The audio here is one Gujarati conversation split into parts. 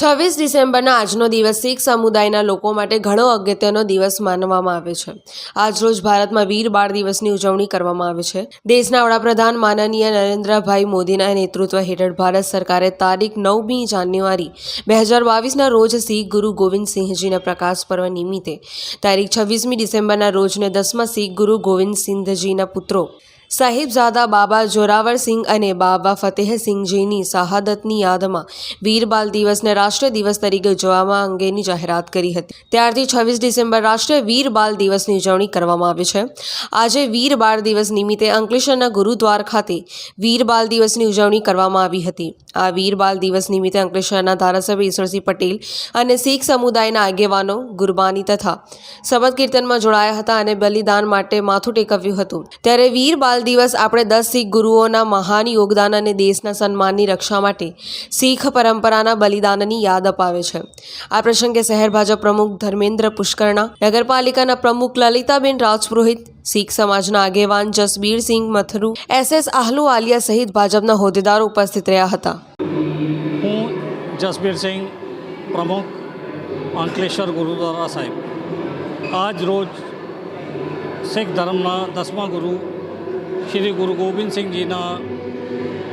છવ્વીસ ડિસેમ્બરના આજનો દિવસ શીખ સમુદાયના લોકો માટે ઘણો અગત્યનો દિવસ માનવામાં આવે છે. આજરોજ ભારતમાં વીર બાળ દિવસની ઉજવણી કરવામાં આવે છે. દેશના વડાપ્રધાન માનનીય નરેન્દ્રભાઈ મોદીના નેતૃત્વ હેઠળ ભારત સરકારે તારીખ નવમી જાન્યુઆરી બે હજાર બાવીસના રોજ શીખ ગુરુ ગોવિંદસિંહજીના પ્રકાશ પર્વ નિમિત્તે તારીખ છવ્વીસમી ડિસેમ્બરના રોજને દસમા શીખ ગુરુ ગોવિંદસિંહજીના પુત્રો સાહિબઝાદા બાબા જોરાવરસિંહ અને બાબા ફતેહસિંહજીની શહાદતની યાદમાં વીર બાલ દિવસને રાષ્ટ્રીય દિવસ તરીકે ઉજવવામાં અંગેની જાહેરાત કરી હતી. ત્યારથી છવ્વીસ ડિસેમ્બર રાષ્ટ્રીય વીર દિવસની ઉજવણી કરવામાં આવે છે. આજે વીર બાળ દિવસ નિમિત્તે અંકલેશ્વરના ગુરુદ્વાર ખાતે વીર બાલ દિવસની ઉજવણી કરવામાં આવી હતી. આ વીર બાલ દિવસ નિમિત્તે અંકલેશ્વરના ધારાસભ્ય ઈશ્વરસિંહ પટેલ અને શીખ સમુદાયના આગેવાનો, ગુરબાની તથા શબદ કીર્તનમાં જોડાયા હતા અને બલિદાન માટે માથું ટેકવ્યું હતું. ત્યારે વીર બાલ દિવસ આપણે દસ શીખ ગુરુઓના મહાન યોગદાન અને દેશના સન્માનની રક્ષા માટે શીખ પરંપરાના બલિદાનની યાદ અપાવે છે. આ પ્રસંગે શહેર ભાજપ પ્રમુખ ધર્મેન્દ્ર પુષ્કરણા, નગરપાલિકાના પ્રમુખ લલિતાબેન રાજપુરોહિત, શીખ સમાજના આગેવાન જસબીરસિંહ મથરુ, એસ એસ આલિયા સહિત ભાજપના હોદ્દેદારો ઉપસ્થિત રહ્યા હતા. હું જસબીરસિંહ પ્રમુખ અંકલેશ્વર ગુરુદ્વારા સાહેબ. આજ રોજ શીખ ધર્મના દસમા ગુરુ શ્રી ગુરુ ગોવિંદસિંહજીના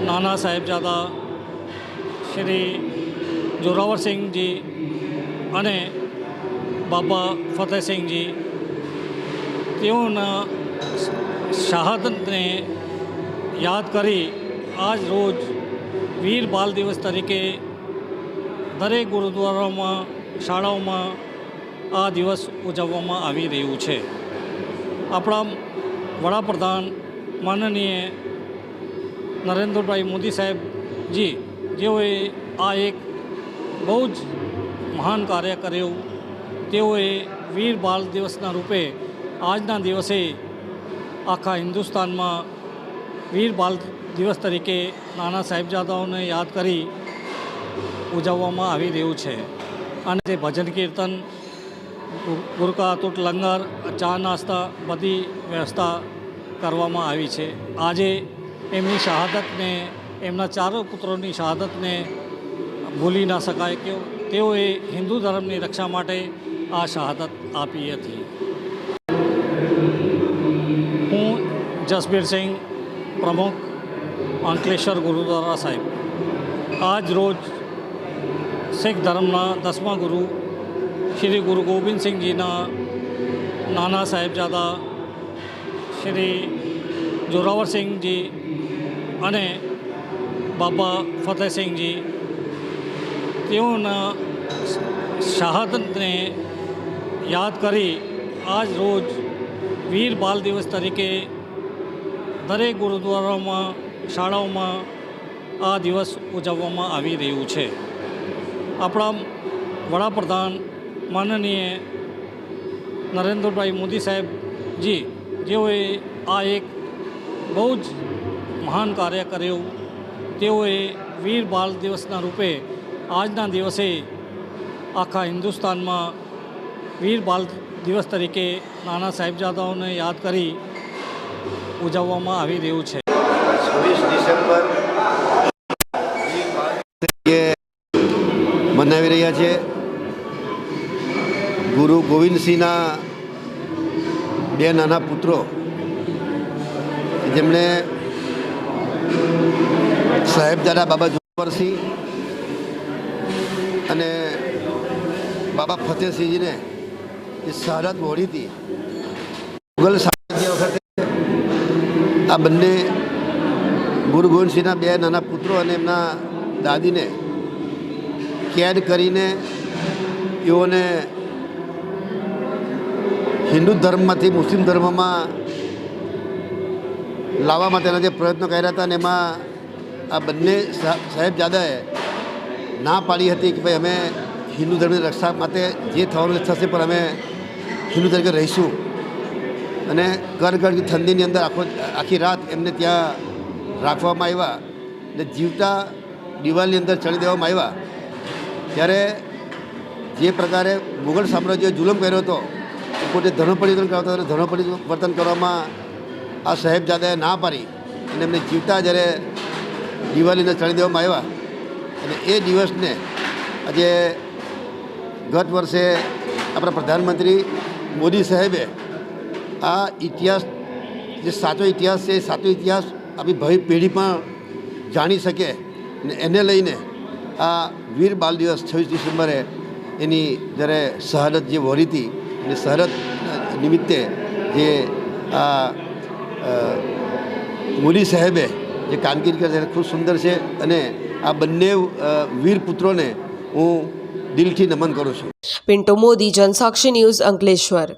નાના સાહેબજાદા શ્રી જોરાવરસિંહજી અને બાબા ફતેહસિંહજી તેઓના શહાદતને યાદ કરી આજ રોજ વીર બાલ દિવસ તરીકે દરેક ગુરુદ્વારામાં શાળાઓમાં આ દિવસ ઉજવવામાં આવી રહ્યું છે આપણા વડાપ્રધાન માનનીય નરેન્દ્રભાઈ મોદી સાહેબજી, જેઓએ આ એક બહુ જ મહાન કાર્ય કર્યું. તેઓએ વીર બાલ દિવસના રૂપે આજના દિવસે આખા હિન્દુસ્તાનમાં વીર બાલ દિવસ તરીકે નાના સાહેબજાદાઓને યાદ કરી ઉજવવામાં આવી રહ્યું છે. અને તે ભજન કીર્તન ગુરકા તૂટ લંગર, ચા નાસ્તા બધી વ્યવસ્થા કરવામાં આવી છે. આજે એમની શહાદતને, એમના ચારો પુત્રોની શહાદતને ભૂલી ના શકાય કે તેઓએ હિન્દુ ધર્મની રક્ષા માટે આ શહાદત આપી હતી. હું જસબીરસિંહ પ્રમુખ અંકલેશ્વર ગુરુદ્વારા સાહેબ. આજ રોજ શીખ ધર્મના દસમા ગુરુ શ્રી ગુરુ ગોવિંદસિંહજીના નાના સાહેબજાદા શ્રી જોરાવરસિંહજી અને બાબા ફતેહસિંહજી તેઓના શહાદતને યાદ કરી આજ રોજ વીર બાલ દિવસ તરીકે દરેક ગુરુદ્વારામાં, શાળાઓમાં આ દિવસ ઉજવવામાં આવી રહ્યું છે. આપણા વડાપ્રધાન માનનીય નરેન્દ્રભાઈ મોદી સાહેબજી જેઓએ આ એક બહુ જ મહાન કાર્ય કર્યું. તેઓએ વીર બાલ દિવસના રૂપે આજના દિવસે આખા હિન્દુસ્તાનમાં વીર બાલ દિવસ તરીકે નાના સાહેબજાદાઓને યાદ કરી ઉજવવામાં આવી રહ્યું છે. છવ્વીસ ડિસેમ્બર મનાવી રહ્યા છે. ગુરુ ગોવિંદસિંહના બે નાના પુત્રો જેમણે સાહેબજાદા બાબા જોરસિંહ અને બાબા ફતેહસિંહજીને જે શહાદત મોડી હતી મુગલ સામ્રાજ્ય વખતે આ બંને ગુરુ ગોવિંદસિંહના બે નાના પુત્રો અને એમના દાદીને કેદ કરીને તેઓને હિન્દુ ધર્મમાંથી મુસ્લિમ ધર્મમાં લાવવા માટેના જે પ્રયત્નો કર્યા હતા અને એમાં આ બંને સાહેબ સાહેબજાદાએ ના પાડી હતી કે ભાઈ અમે હિન્દુ ધર્મની રક્ષા માટે જે થવાનું થશે, પણ અમે હિન્દુ તરીકે રહીશું. અને કરગડ ઠંડીની અંદર આખો, આખી રાત એમને ત્યાં રાખવામાં આવ્યા ને જીવતા દિવાલની અંદર ચડી દેવામાં આવ્યા. ત્યારે જે પ્રકારે મુગલ સામ્રાજ્યએ જુલમ કર્યો હતો પોતે ધર્મ પરિવર્તન કરાવતા અને ધર્મ પરિવર્તન કરવામાં આ સાહેબજાદાએ ના પાડી અને એમને જીવતા જ્યારે દિવાળીને ચણી દેવામાં આવ્યા. અને એ દિવસને આજે ગત વર્ષે આપણા પ્રધાનમંત્રી મોદી સાહેબે આ ઇતિહાસ, જે સાચો ઇતિહાસ છે, એ સાચો ઇતિહાસ આપણી ભાવિ પેઢી પણ જાણી શકે અને એને લઈને આ વીર બાલ દિવસ છવ્વીસ ડિસેમ્બરે એની જ્યારે શહાદત જે વહોરી હતી અને શહાદત નિમિત્તે જે આ મોદી સાહેબે જે કામગીરી કરી છે, ખૂબ સુંદર છે અને આ બંને વીર પુત્રોને હું દિલથી નમન કરું છું. પિન્ટુ મોદી, જનસાક્ષી ન્યૂઝ અંકલેશ્વર.